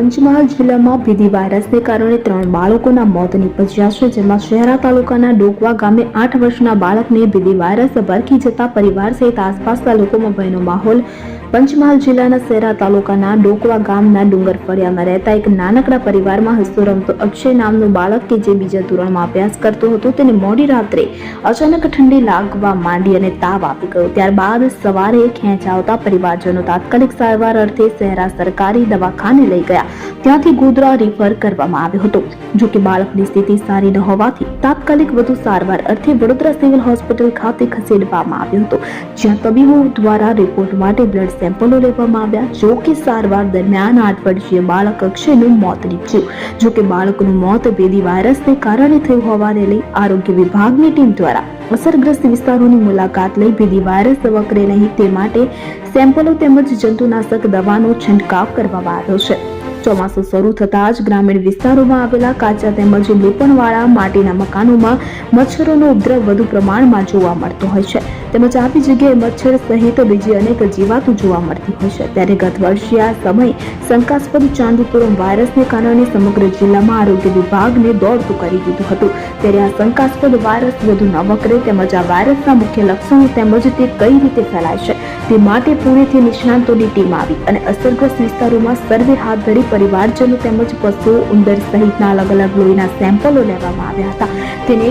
પંચમહાલ જિલ્લામાં ભીદી વાયરસને કારણે ત્રણ બાળકોના મોત નીપજ્યા છે, જેમાં શહેરા તાલુકાના ડોકવા ગામે આઠ વર્ષના બાળકને ભીદી વાયરસ ભરખી જતા પરિવાર સહિત આસપાસના લોકોમાં ભયનો માહોલ પંચમહાલ જિલ્લાના સેરા તાલુકાના ડોકવા ગામના ડુંગર ફળિયામાં રહેતા એક નાનકડા પરિવારમાં હસતો રમતો અક્ષય નામનું બાળક કે જે બીજા ધોરણમાં અભ્યાસ કરતો હતો, તેને મોડી રાત્રે અચાનક ઠંડી લાગવા માંડી અને તાવ આપી ગયો. ત્યારબાદ સવારે ખેંચ આવતા પરિવારજનો તાત્કાલિક સારવાર અર્થે સેરા સરકારી દવાખાને લઈ ગયા. ત્યાંથી ગોધરા રિફર કરવામાં આવ્યો હતો. જો કે બાળકની સ્થિતિ સારી ન હોવાથી તાત્કાલિક વધુ સારવાર અર્થે વડોદરા સિવિલ હોસ્પિટલ ખાતે ખસેડવામાં આવ્યો હતો. જ્યાં તબીબો દ્વારા રિપોર્ટ માટે બ્લડ સેમ્પલો લેવામાં આવ્યા. જો કે સારવાર દરમિયાન આઠ વર્ષીય બાળક અક્ષયનું મોત નીપજ્યું. જો કે બાળકનું મોત બેદી વાયરસને કારણે થયું હોવાને લઈ આરોગ્ય વિભાગની ટીમ દ્વારા અસરગ્રસ્ત વિસ્તારોની મુલાકાત લઈ ભેદી વાયરસ વકરે નહીં તે માટે સેમ્પલો તેમજ જંતુનાશક દવાનો છંટકાવ કરવામાં આવ્યો છે. ચોમાસું શરૂ થતાં જ ગ્રામીણ વિસ્તારોમાં આવેલા કાચા તેમજ લીપણવાળા માટીના મકાનોમાં મચ્છરોનો ઉપદ્રવ વધુ પ્રમાણમાં જોવા મળતો હોય છે. તેમજ આવી જગ્યાએ મચ્છર સહિત બીજી અનેક જીવાતો જોવા મળતી હોય છે. ત્યારે ગત વર્ષે આ સમયે શંકાસ્પદ ચાંદીપુરમ વાયરસને કારણે સમગ્ર જિલ્લામાં આરોગ્ય વિભાગને દોડતું કરી દીધું હતું. ત્યારે આ શંકાસ્પદ વાયરસ વધુ ન વકરે તેમજ આ વાયરસના મુખ્ય લક્ષણો તેમજ તે કઈ રીતે ફેલાય છે તે માટે પુણેથી નિષ્ણાંતોની ટીમ આવી અને અસરગ્રસ્ત વિસ્તારોમાં સર્વે હાથ ધરી પરિવારજનો તેમજ પશુઓ ઉંદર સહિતના અલગ અલગ લોહીના સેમ્પલો લેવામાં આવ્યા હતા. તેને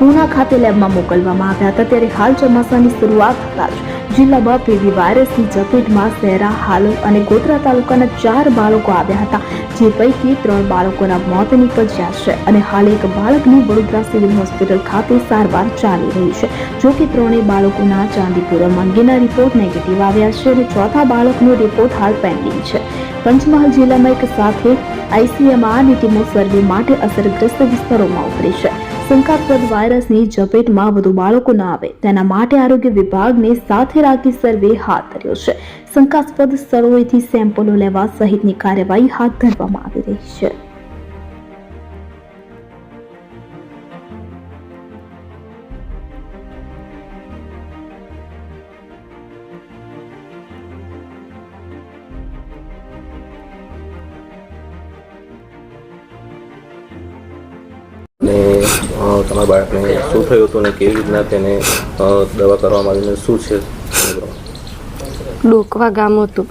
પૂના ખાતે લેબમાં મોકલવામાં આવ્યા હતા. ત્યારે હાલ ચોમાસાની શરૂઆત થતાં જ જિલ્લામાં પીવી વાયરસની ઝપેટમાં શહેરા હાલો અને ગોધરા તાલુકાના ચાર બાળકો આવ્યા હતા, જે પૈકી ત્રણ બાળકોના મોત નીપજ્યા છે અને હાલ એક બાળકની વડોદરા સિવિલ હોસ્પિટલ ખાતે સારવાર ચાલી રહી છે. જો કે ત્રણેય બાળકોના ચાંદીપુરમ અંગેના રિપોર્ટ નેગેટિવ આવ્યા છે અને ચોથા બાળકનો રિપોર્ટ હાલ પેન્ડિંગ છે. પંચમહાલ જિલ્લામાં એક સાથે આઈસીએમઆરની ટીમો સર્વે માટે અસરગ્રસ્ત વિસ્તારોમાં ઉતરી છે. શંકાસ્પદ વાયરસની ઝપેટમાં વધુ બાળકો ન આવે. તેના માટે આરોગ્ય વિભાગને સાથે રાખી સર્વે હાથ ધર્યો છે. શંકાસ્પદ સ્થળોએથી સેમ્પલો લેવા સહિતની કાર્યવાહી હાથ ધરવામાં આવી રહી છે. તમારા બાળકને શું થયું હતું ને કેવી રીતના તેને દવા કરવામાં આવીને શું છે? ડોકવા ગામ હતું.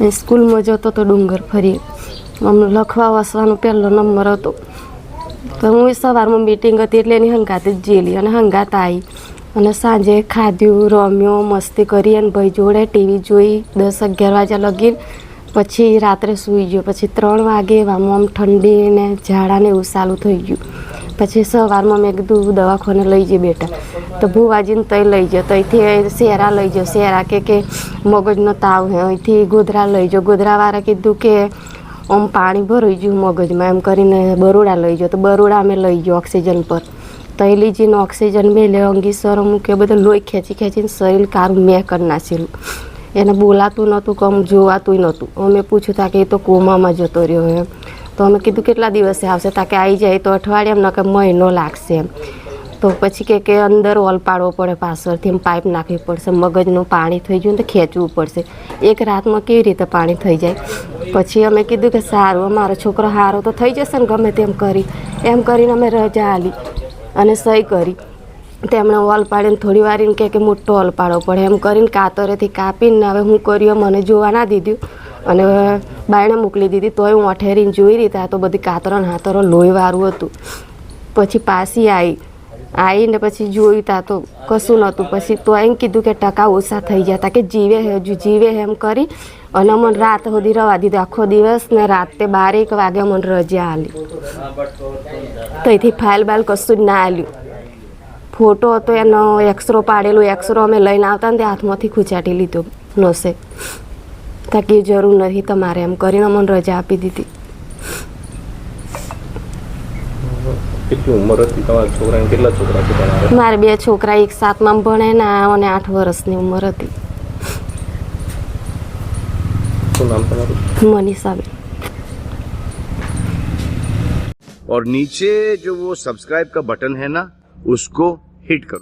ને સ્કૂલમાં જતો તો ડુંગર ફરી. અમને લખવા વસવાનો પહેલો નંબર હતો. તો હું સવારમાં મીટિંગ હતી એટલે એની હંગાત જ જેલી અને હંગાત આવી. અને સાંજે ખાધ્યું, રમ્યો, મસ્તી કરી અને ભાઈ જોડે ટીવી જોઈ દસ અગિયાર વાગ્યા લગીન પછી રાત્રે સૂઈ ગયો. પછી ત્રણ વાગે આમ આમ ઠંડી ને ઝાડાને એવું સારું થઈ ગયું. પછી સવારમાં મેં કીધું દવાખાને લઈ જઈએ બેટા. તો ભુવાજીને તઈ લઈ જાઓ તઈથી શેરા લઈ જાઓ શેરા કે કે મગજનો તાવ હે. અહીંથી ગોધરા લઈ જાઓ ગોધરાવાળા કીધું કે આમ પાણી ભરાઈ ગયું મગજમાં. એમ કરીને બરોડા લઈ જાઓ તો બરોડા અમે લઈ ગયો ઓક્સિજન પર. તઈ લીજીને ઓક્સિજન મેં લે અંગી અંગીસરો મૂક્યો બધું લોહી ખેંચી ખેંચીને શરીર કારું મેં કરી નાખેલું. એને બોલાતું નહોતું કમ જોવાતું નહોતું. અમે પૂછ્યું તા કે એ તો કોમામાં જતો રહ્યો એમ. તો અમે કીધું, કેટલા દિવસે આવશે? તા કે આવી જાય તો અઠવાડિયામાં ન કે મહિનો લાગશે એમ. તો પછી કે કે અંદર ઓલ પાડવો પડે પાછળથી, એમ પાઇપ નાખવી પડશે, મગજનું પાણી થઈ ગયું તો ખેંચવું પડશે. એક રાતમાં કેવી રીતે પાણી થઈ જાય? પછી અમે કીધું કે, સારું મારો છોકરો સારો તો થઈ જશે ને ગમે તેમ કરી. એમ કરીને અમે રજા આલી અને સહી કરી. તેમણે ઓલ પાડીને થોડી વાર એમ કે મોટો ઓલ પાડવો પડે. એમ કરીને કાતરેથી કાપીને હવે હું કર્યો, મને જોવા ના દીધું. અને બાયણે મોકલી દીધી, તોય હું અઠેરીને જોઈ રહી આ તો બધી કાતરો ને હાતરો લોહીવાળું હતું. પછી પાછી આવી આવીને પછી જોયું તા તો કશું નહોતું. પછી તો એમ કીધું કે ટકા ઓછા થઈ જતા કે જીવે હે, હજુ જીવે એમ કરી અને મને રાત સુધી રવા દીધું. આખો દિવસ ને રાતે બારેક વાગે મને રજા આલી. તો ફાઇલ બાઇલ કશું જ ના આલ્યું. ફોટો હતો એનો એક્સરો પાડેલો એક્સરો અમે લઈને આવતા ને તે હાથમાંથી ખૂંચાટી લીધો નસે તાકી જરૂર નથી તમારે એમ કરીને અમને રજા આપી દીધી કેટલી ઉંમર હતી તમારા છોકરાની કેટલા છોકરા છે તમારા મારે બે છોકરા એક સાતમાં ભણે ને આ અને આઠ વર્ષની ઉંમર હતી શું નામ તમારું મનીષાબેન और नीचे जो वो सब्सक्राइब का बटन है ना उसको हिट करो